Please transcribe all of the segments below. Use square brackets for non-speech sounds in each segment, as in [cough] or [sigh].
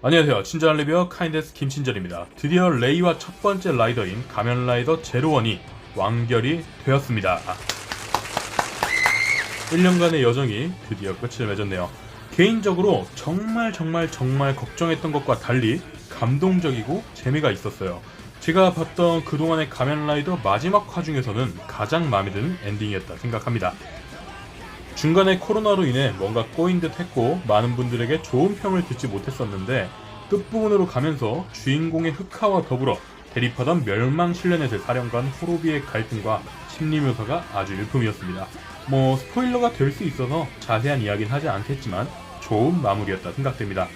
안녕하세요. 친절한 리뷰어 카인데스 김친절입니다. 드디어 레이와 첫 번째 라이더인 가면 라이더 제로원이 완결이 되었습니다. 1년간의 여정이 드디어 끝을 맺었네요. 개인적으로 정말 정말 정말 걱정했던 것과 달리 감동적이고 재미가 있었어요. 제가 봤던 그동안의 가면라이더 마지막 화 중에서는 가장 마음에 드는 엔딩이었다 생각합니다. 중간에 코로나로 인해 뭔가 꼬인 듯 했고 많은 분들에게 좋은 평을 듣지 못했었는데 끝부분으로 가면서 주인공의 흑화와 더불어 대립하던 멸망실레넷의 사령관 호로비의 갈등과 심리 묘사가 아주 일품이었습니다. 뭐 스포일러가 될 수 있어서 자세한 이야기는 하지 않겠지만 좋은 마무리였다 생각됩니다.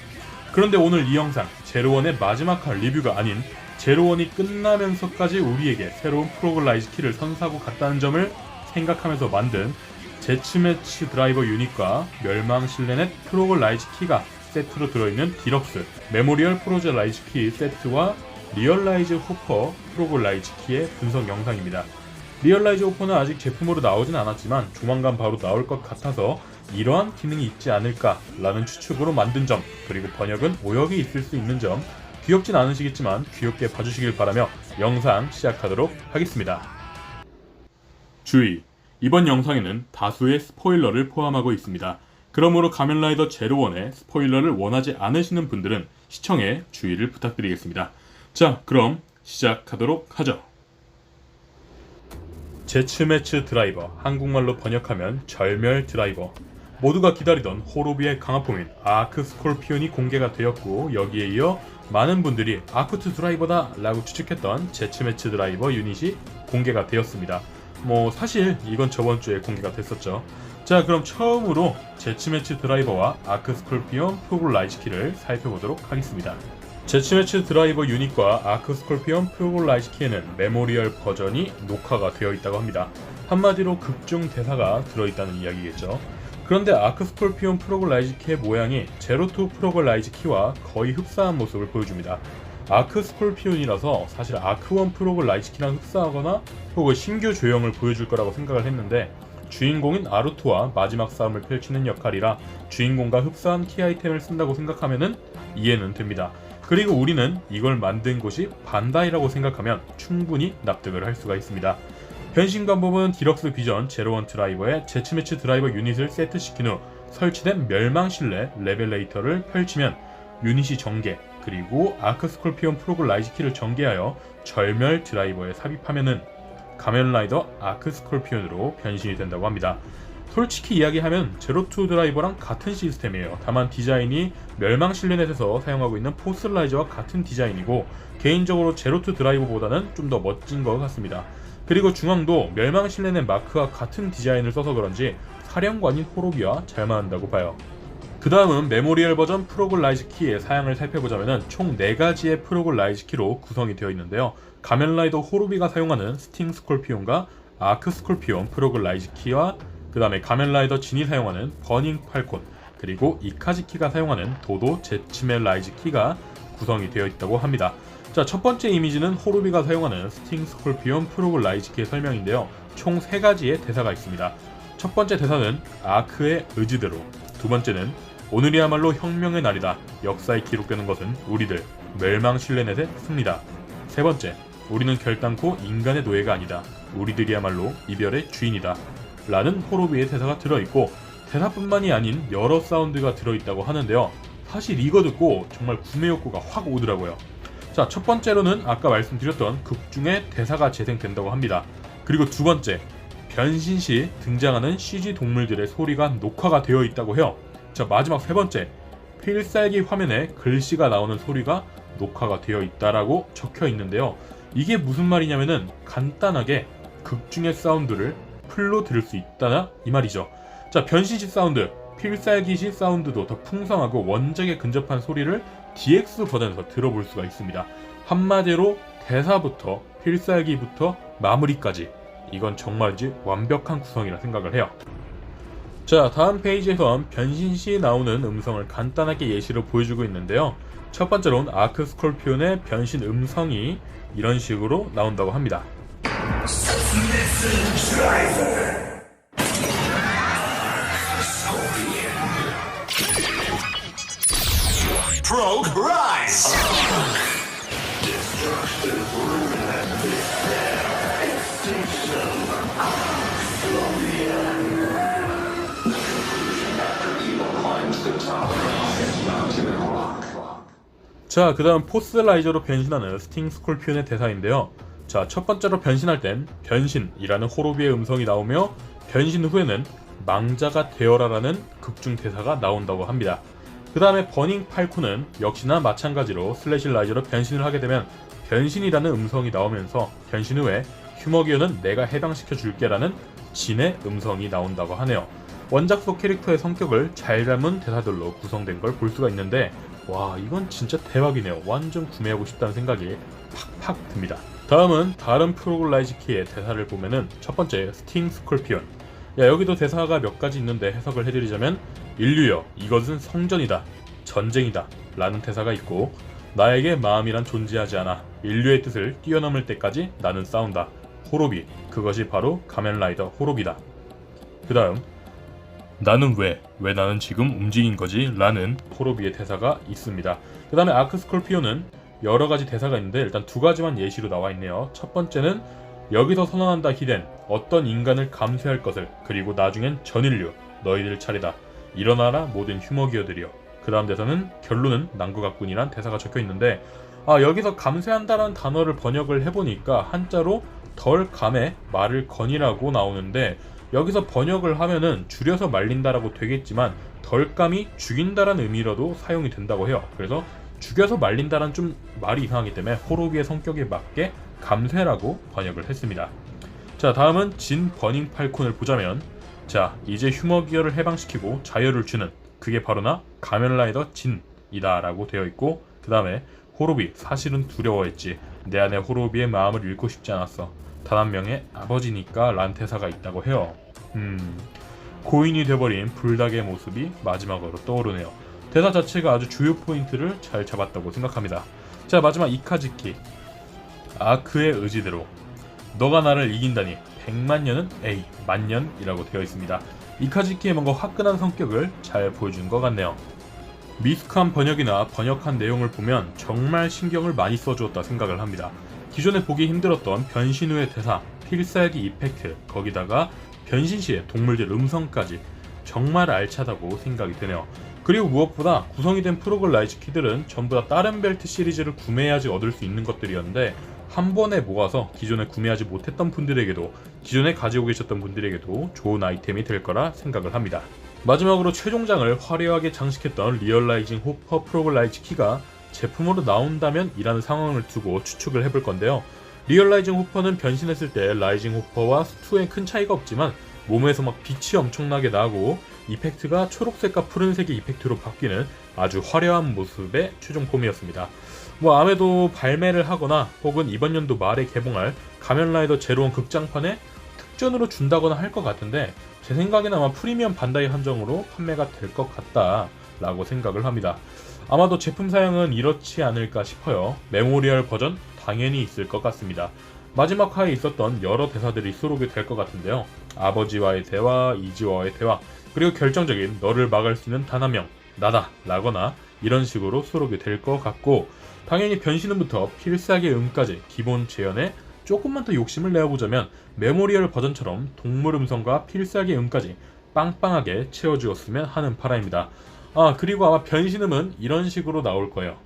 그런데 오늘 이 영상 제로원의 마지막 할 리뷰가 아닌 제로원이 끝나면서까지 우리에게 새로운 프로글라이즈 키를 선사하고 갔다는 점을 생각하면서 만든 제츠매치 드라이버 유닛과 멸망 실내넷 프로글라이즈 키가 세트로 들어있는 디럭스 메모리얼 프로글라이즈 키 세트와 리얼라이즈 호퍼 프로글라이즈 키의 분석 영상입니다. 리얼라이즈 호퍼는 아직 제품으로 나오진 않았지만 조만간 바로 나올 것 같아서 이러한 기능이 있지 않을까라는 추측으로 만든 점 그리고 번역은 오역이 있을 수 있는 점 귀엽진 않으시겠지만 귀엽게 봐주시길 바라며 영상 시작하도록 하겠습니다. 주의! 이번 영상에는 다수의 스포일러를 포함하고 있습니다. 그러므로 가면라이더 제로원의 스포일러를 원하지 않으시는 분들은 시청에 주의를 부탁드리겠습니다. 자, 그럼 시작하도록 하죠. 제츠매츠 드라이버, 한국말로 번역하면 절멸 드라이버. 모두가 기다리던 호로비의 강화포인 아크 스콜피온이 공개가 되었고 여기에 이어 많은 분들이 아크트 드라이버다 라고 추측했던 제츠매츠 드라이버 유닛이 공개가 되었습니다. 뭐 사실 이건 저번 주에 공개가 됐었죠. 자 그럼 처음으로 제츠매치 드라이버와 아크 스콜피온 프로글라이즈 키를 살펴보도록 하겠습니다. 제츠매치 드라이버 유닛과 아크 스콜피온 프로글라이즈 키에는 메모리얼 버전이 녹화가 되어 있다고 합니다. 한마디로 극중 대사가 들어있다는 이야기겠죠. 그런데 아크 스콜피온 프로글라이즈 키의 모양이 제로투 프로글라이즈 키와 거의 흡사한 모습을 보여줍니다. 아크 스콜피온이라서 사실 아크1 프로글라이즈 키랑 흡사하거나 혹은 신규 조형을 보여줄 거라고 생각을 했는데 주인공인 아루토와 마지막 싸움을 펼치는 역할이라 주인공과 흡사한 키 아이템을 쓴다고 생각하면 이해는 됩니다. 그리고 우리는 이걸 만든 곳이 반다이라고 생각하면 충분히 납득을 할 수가 있습니다. 변신 방법은 디럭스 비전 제로원 드라이버에 제츠매치 드라이버 유닛을 세트시킨 후 설치된 멸망실내 레벨레이터를 펼치면 유닛이 전개 그리고 아크 스콜피온 프로글라이즈 키를 전개하여 절멸 드라이버에 삽입하면은 가면라이더 아크 스콜피온으로 변신이 된다고 합니다. 솔직히 이야기하면 제로투 드라이버랑 같은 시스템이에요. 다만 디자인이 멸망 실내넷에서 사용하고 있는 포스라이저와 같은 디자인이고 개인적으로 제로투 드라이버보다는 좀 더 멋진 것 같습니다. 그리고 중앙도 멸망 실내넷 마크와 같은 디자인을 써서 그런지 사령관인 호로비와 잘 맞는다고 봐요. 그 다음은 메모리얼 버전 프로글라이즈 키의 사양을 살펴보자면 총 4가지의 프로글라이즈 키로 구성이 되어 있는데요. 가면라이더 호루비가 사용하는 스팅 스콜피온과 아크 스콜피온 프로글라이즈 키와 그 다음에 가면라이더 진이 사용하는 버닝 팔콘 그리고 이카즈키가 사용하는 도도 제츠멜라이즈 키가 구성이 되어 있다고 합니다. 자, 첫 번째 이미지는 호루비가 사용하는 스팅 스콜피온 프로글라이즈 키의 설명인데요. 총 3가지의 대사가 있습니다. 첫 번째 대사는 아크의 의지대로 두 번째는 오늘이야말로 혁명의 날이다. 역사에 기록되는 것은 우리들 멸망 실내넷의 승리다. 세 번째, 우리는 결단코 인간의 노예가 아니다. 우리들이야말로 이별의 주인이다. 라는 호로비의 대사가 들어있고 대사뿐만이 아닌 여러 사운드가 들어있다고 하는데요. 사실 이거 듣고 정말 구매 욕구가 확 오더라고요. 자, 첫 번째로는 아까 말씀드렸던 극 중에 대사가 재생된다고 합니다. 그리고 두 번째, 변신 시 등장하는 CG 동물들의 소리가 녹화가 되어 있다고 해요. 자, 마지막 세 번째, 필살기 화면에 글씨가 나오는 소리가 녹화가 되어 있다라고 적혀 있는데요. 이게 무슨 말이냐면은 간단하게 극 중의 사운드를 풀로 들을 수 있다나 이 말이죠. 자, 변신 시 사운드, 필살기 시 사운드도 더 풍성하고 원작에 근접한 소리를 DX 버전에서 들어볼 수가 있습니다. 한마디로 대사부터 필살기부터 마무리까지 이건 정말이지 완벽한 구성이라 생각을 해요. 자, 다음 페이지에선 변신 시 나오는 음성을 간단하게 예시로 보여주고 있는데요. 첫 번째로는 아크 스콜피온의 변신 음성이 이런 식으로 나온다고 합니다. Rogue Rise! 자, 그 다음 포스라이저로 변신하는 스팅 스콜피온의 대사인데요. 자, 첫 번째로 변신할 땐 변신이라는 호로비의 음성이 나오며 변신 후에는 망자가 되어라라는 극중 대사가 나온다고 합니다. 그 다음에 버닝 팔콘은 역시나 마찬가지로 슬래시 라이저로 변신을 하게 되면 변신이라는 음성이 나오면서 변신 후에 휴머기어는 내가 해방시켜 줄게라는 진의 음성이 나온다고 하네요. 원작 속 캐릭터의 성격을 잘 담은 대사들로 구성된 걸 볼 수가 있는데 와 이건 진짜 대박이네요. 완전 구매하고 싶다는 생각이 팍팍 듭니다. 다음은 다른 프로글라이즈 키의 대사를 보면은 첫 번째 스팅 스콜피온 야 여기도 대사가 몇 가지 있는데 해석을 해드리자면 인류여 이것은 성전이다 전쟁이다 라는 대사가 있고 나에게 마음이란 존재하지 않아 인류의 뜻을 뛰어넘을 때까지 나는 싸운다 호로비 그것이 바로 가면라이더 호로비다 그 다음 나는 왜? 왜 나는 지금 움직인 거지? 라는 호로비의 대사가 있습니다. 그 다음에 아크 스콜피오는 여러 가지 대사가 있는데 일단 두 가지만 예시로 나와 있네요. 첫 번째는 여기서 선언한다 히덴 어떤 인간을 감수할 것을 그리고 나중엔 전인류 너희들 차례다 일어나라 모든 휴머기어들이여 그 다음 대사는 결론은 난구각군이란 대사가 적혀 있는데 아 여기서 감쇄한다라는 단어를 번역을 해보니까 한자로 덜 감에 말을 건이라고 나오는데 여기서 번역을 하면은 줄여서 말린다라고 되겠지만 덜감이 죽인다라는 의미로도 사용이 된다고 해요. 그래서 죽여서 말린다란 좀 말이 이상하기 때문에 호로비의 성격에 맞게 감쇄라고 번역을 했습니다. 자 다음은 진 버닝 팔콘을 보자면 자 이제 휴머 기어를 해방시키고 자유를 주는 그게 바로나 가면라이더 진이다라고 되어 있고 그 다음에 호로비 사실은 두려워했지 내 안에 호로비의 마음을 잃고 싶지 않았어 단 한 명의 아버지니까 란테사가 있다고 해요 음 고인이 돼버린 불닭의 모습이 마지막으로 떠오르네요 대사 자체가 아주 주요 포인트를 잘 잡았다고 생각합니다 자 마지막 이카즈키 아크의 의지대로 너가 나를 이긴다니 100만 년은 A 만년이라고 되어 있습니다. 이카즈키의 뭔가 화끈한 성격을 잘 보여준 것 같네요. 미숙한 번역이나 번역한 내용을 보면 정말 신경을 많이 써주었다 생각을 합니다. 기존에 보기 힘들었던 변신 후의 대사, 필살기 이펙트, 거기다가 변신 시의 동물들 음성까지 정말 알차다고 생각이 되네요. 그리고 무엇보다 구성이 된 프로글라이즈 키들은 전부 다 다른 벨트 시리즈를 구매해야지 얻을 수 있는 것들이었는데 한 번에 모아서 기존에 구매하지 못했던 분들에게도 기존에 가지고 계셨던 분들에게도 좋은 아이템이 될 거라 생각을 합니다. 마지막으로 최종장을 화려하게 장식했던 리얼라이징 호퍼 프로글라이즈 키가 제품으로 나온다면 이라는 상황을 두고 추측을 해볼 건데요. 리얼 라이징 호퍼는 변신했을 때 라이징 호퍼와 스투엔 큰 차이가 없지만 몸에서 막 빛이 엄청나게 나고 이펙트가 초록색과 푸른색의 이펙트로 바뀌는 아주 화려한 모습의 최종 폼이었습니다. 뭐 아무래도 발매를 하거나 혹은 이번 연도 말에 개봉할 가면라이더 제로원 극장판에 특전으로 준다거나 할 것 같은데 제 생각에는 아마 프리미엄 반다이 한정으로 판매가 될 것 같다 라고 생각을 합니다. 아마도 제품 사양은 이렇지 않을까 싶어요. 메모리얼 버전 당연히 있을 것 같습니다. 마지막 화에 있었던 여러 대사들이 수록이 될 것 같은데요. 아버지와의 대화, 이지와의 대화, 그리고 결정적인 너를 막을 수 있는 단 한 명, 나다, 라거나 이런 식으로 수록이 될 것 같고 당연히 변신 후부터 필살기 음까지 기본 재현에 조금만 더 욕심을 내어보자면 메모리얼 버전처럼 동물 음성과 필살기 음까지 빵빵하게 채워주었으면 하는 바람입니다. 아 그리고 아마 변신음은 이런 식으로 나올 거예요.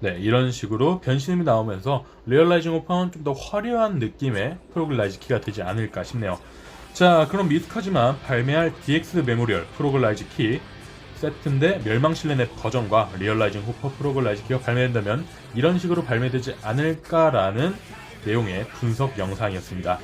네, 이런 식으로 변신음이 나오면서 리얼라이징 오파는 좀 더 화려한 느낌의 프로글라이즈 키가 되지 않을까 싶네요. 자, 그럼 미숙하지만 발매할 DX 메모리얼 프로글라이즈 키 세트인데 멸망실내의 버전과 리얼라이징 호퍼 프로글라이즈 키가 발매된다면 이런 식으로 발매되지 않을까라는 내용의 분석 영상이었습니다.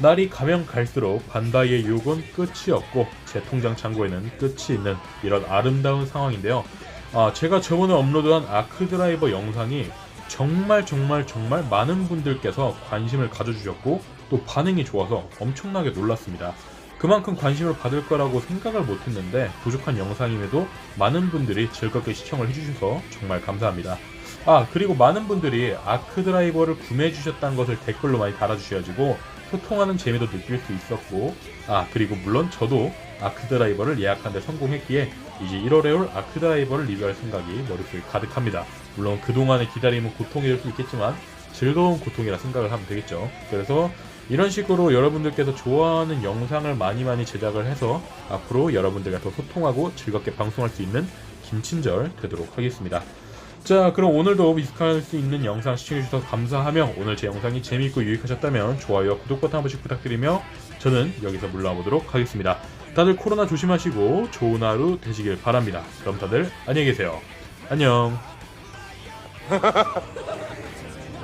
날이 가면 갈수록 반다이의 유혹은 끝이 없고 제 통장 창고에는 끝이 있는 이런 아름다운 상황인데요. 아, 제가 저번에 업로드한 아크 드라이버 영상이 정말 정말 정말 많은 분들께서 관심을 가져주셨고 또 반응이 좋아서 엄청나게 놀랐습니다. 그만큼 관심을 받을 거라고 생각을 못했는데 부족한 영상임에도 많은 분들이 즐겁게 시청을 해주셔서 정말 감사합니다. 아 그리고 많은 분들이 아크 드라이버를 구매해 주셨다는 것을 댓글로 많이 달아주셔가지고 소통하는 재미도 느낄 수 있었고 아 그리고 물론 저도 아크 드라이버를 예약하는데 성공했기에 이제 1월에 올 아크 드라이버를 리뷰할 생각이 머릿속에 가득합니다. 물론 그동안의 기다림은 고통이 될 수 있겠지만 즐거운 고통이라 생각을 하면 되겠죠. 그래서 이런 식으로 여러분들께서 좋아하는 영상을 많이 많이 제작을 해서 앞으로 여러분들과 더 소통하고 즐겁게 방송할 수 있는 김친절 되도록 하겠습니다. 자 그럼 오늘도 미숙할 수 있는 영상 시청해주셔서 감사하며 오늘 제 영상이 재미있고 유익하셨다면 좋아요와 구독 버튼 한 번씩 부탁드리며 저는 여기서 물러나 보도록 하겠습니다. 다들 코로나 조심하시고 좋은 하루 되시길 바랍니다. 그럼 다들 안녕히 계세요. 안녕. [laughs]